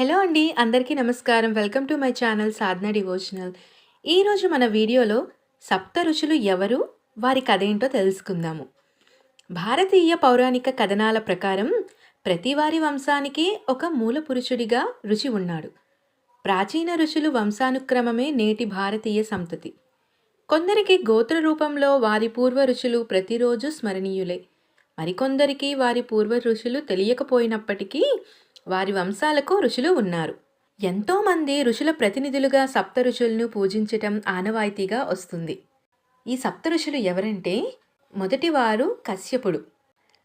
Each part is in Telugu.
హలో అండి అందరికీ నమస్కారం. Welcome to my channel Sadhana devotional. ఈరోజు మన వీడియోలో సప్త ఋషులు ఎవరు వారి కథ ఏంటో తెలుసుకుందాము. భారతీయ పౌరాణిక కథనాల ప్రకారం ప్రతి వారి వంశానికి ఒక మూల పురుషుడిగా రుచి ఉన్నాడు. ప్రాచీన ఋషులు వంశానుక్రమమే నేటి భారతీయ సంతతి. కొందరికి గోత్ర రూపంలో వారి పూర్వ ఋషులు ప్రతిరోజు స్మరణీయులే. మరికొందరికి వారి పూర్వ ఋషులు తెలియకపోయినప్పటికీ వారి వంశాలకు ఋషులు ఉన్నారు. ఎంతోమంది ఋషుల ప్రతినిధులుగా సప్త ఋషులను పూజించటం ఆనవాయితీగా వస్తుంది. ఈ సప్త ఋషులు ఎవరంటే? మొదటివారు కశ్యపుడు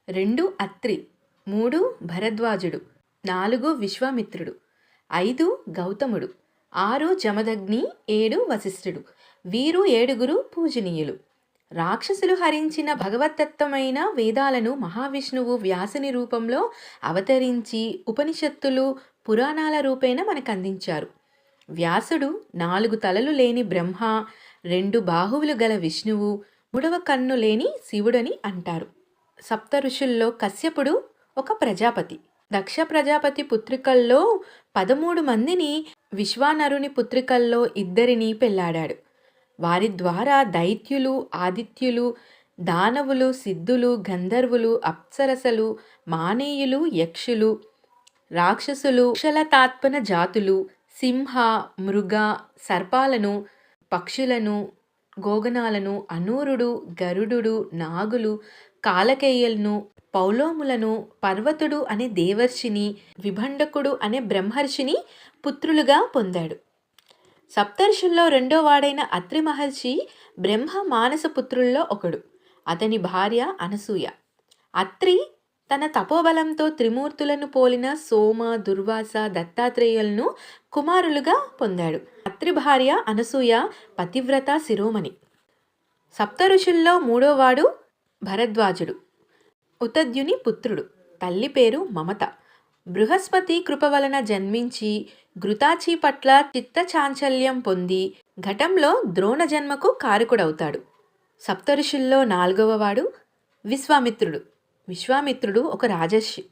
రెండు అత్రి మూడు భరద్వాజుడు నాలుగు విశ్వామిత్రుడు ఐదు గౌతముడు ఆరు జమదగ్ని ఏడు వశిష్ఠుడు. వీరు ఏడుగురు పూజనీయులు. రాక్షసులు హరించిన భగవతత్వమైన వేదాలను మహావిష్ణువు వ్యాసుని రూపంలో అవతరించి ఉపనిషత్తులు పురాణాల రూపేణ మనకు అందించారు వ్యాసుడు నాలుగు తలలు లేని బ్రహ్మ రెండు బాహువులు గల విష్ణువు మూడవ కన్ను లేని శివుడని అంటారు. సప్త ఋషుల్లో కశ్యపుడు ఒక ప్రజాపతి. దక్ష ప్రజాపతి పుత్రికల్లో పదమూడు మందిని విశ్వానరుని పుత్రికల్లో ఇద్దరిని పెళ్ళాడాడు. వారి ద్వారా దైత్యులు ఆదిత్యులు దానవులు సిద్ధులు గంధర్వులు అప్సరసలు మానేయులు యక్షులు రాక్షసులు కుశలతాత్పన జాతులు సింహ మృగ సర్పాలను పక్షులను గోగనాలను అనూరుడు గరుడు నాగులు కాలకేయలను పౌలోములను పర్వతుడు అనే దేవర్షిని విభండకుడు అనే బ్రహ్మర్షిని పుత్రులుగా పొందాడు. సప్తర్షుల్లో రెండో వాడైన అత్రి మహర్షి బ్రహ్మ మానస పుత్రుల్లో ఒకడు. అతని భార్య అనసూయ. అత్రి తన తపోబలంతో త్రిమూర్తులను పోలిన సోమ దుర్వాస దత్తాత్రేయులను కుమారులుగా పొందాడు. అత్రి భార్య అనసూయ పతివ్రత శిరోమణి. సప్త ఋషుల్లో మూడోవాడు భరద్వాజుడు. ఉతద్యుని పుత్రుడు. తల్లి పేరు మమత. బృహస్పతి కృప వలన జన్మించి ఘృతాచి పట్ల చిత్త చాంచల్యం పొంది ఘటంలో ద్రోణ జన్మకు కారకుడవుతాడు. సప్తఋషుల్లో నాలుగవవాడు విశ్వామిత్రుడు. విశ్వామిత్రుడు ఒక రాజర్షి.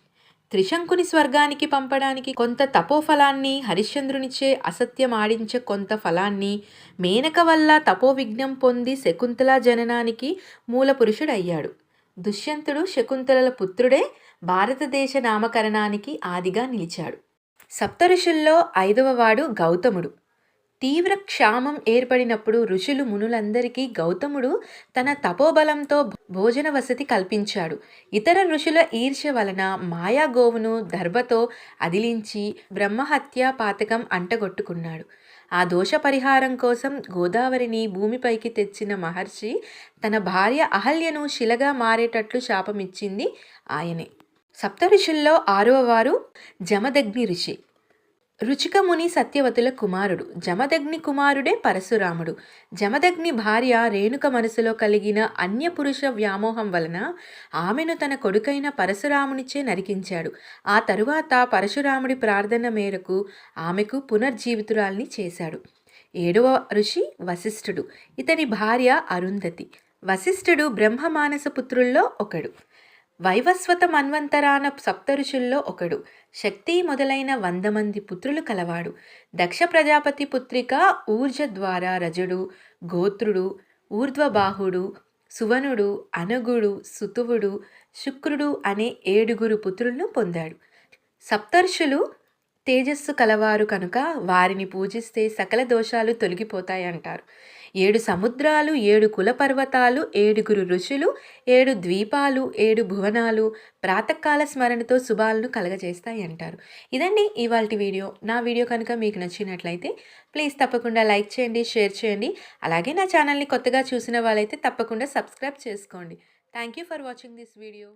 త్రిశంకుని స్వర్గానికి పంపడానికి కొంత తపోఫలాన్ని హరిశ్చంద్రునిచే అసత్యమాడించే కొంత ఫలాన్ని మేనక వల్ల తపోవిఘ్నం పొంది శకుంతల జననానికి మూలపురుషుడయ్యాడు. దుష్యంతుడు శకుంతలల పుత్రుడే భారతదేశ నామకరణానికి ఆదిగా నిలిచాడు. సప్తఋషుల్లో ఐదవవాడు గౌతముడు. తీవ్ర క్షామం ఏర్పడినప్పుడు ఋషులు మునులందరికీ గౌతముడు తన తపోబలంతో భోజన వసతి కల్పించాడు. ఇతర ఋషుల ఈర్ష్య వలన మాయాగోవును దర్భతో అదిలించి బ్రహ్మహత్యా పాతకం అంటగొట్టుకున్నాడు. ఆ దోష పరిహారం కోసం గోదావరిని భూమిపైకి తెచ్చిన మహర్షి తన భార్య అహల్యను శిలగా మారేటట్లు శాపమిచ్చింది ఆయనే. సప్త ఋషుల్లో ఆరవ వారు జమదగ్ని ఋషి. రుచికముని సత్యవతుల కుమారుడు. జమదగ్ని కుమారుడే పరశురాముడు. జమదగ్ని భార్య రేణుక మనసులో కలిగిన అన్యపురుష వ్యామోహం వలన ఆమెను తన కొడుకైన పరశురామునిచే నరికించాడు. ఆ తరువాత పరశురాముడి ప్రార్థన మేరకు ఆమెకు పునర్జీవితురాల్ని చేశాడు. ఏడవ ఋషి వశిష్ఠుడు. ఇతని భార్య అరుంధతి. వశిష్ఠుడు బ్రహ్మమానస పుత్రుల్లో ఒకడు. వైవస్వత మన్వంతరాన సప్తఋషుల్లో ఒకడు. శక్తి మొదలైన వంద మంది పుత్రులు కలవాడు. దక్ష ప్రజాపతి పుత్రిక ఊర్జ ద్వారా రజుడు గోత్రుడు ఊర్ధ్వబాహుడు సువనుడు అనగుడు సుతువుడు శుక్రుడు అనే ఏడుగురు పుత్రులను పొందాడు. సప్తర్షులు తేజస్సు కలవారు కనుక వారిని పూజిస్తే సకల దోషాలు తొలగిపోతాయంటారు. ఏడు సముద్రాలు ఏడు కులపర్వతాలు ఏడుగురు ఋషులు ఏడు ద్వీపాలు ఏడు భువనాలు ప్రాతకాల స్మరణతో శుభాలను కలగజేస్తాయి అంటారు ఇదండి ఇవాళ వీడియో. నా వీడియో కనుక మీకు నచ్చినట్లయితే ప్లీజ్ తప్పకుండా లైక్ చేయండి షేర్ చేయండి. అలాగే నా ఛానల్ని కొత్తగా చూసిన వాళ్ళైతే తప్పకుండా సబ్స్క్రైబ్ చేసుకోండి. Thank you for watching this video.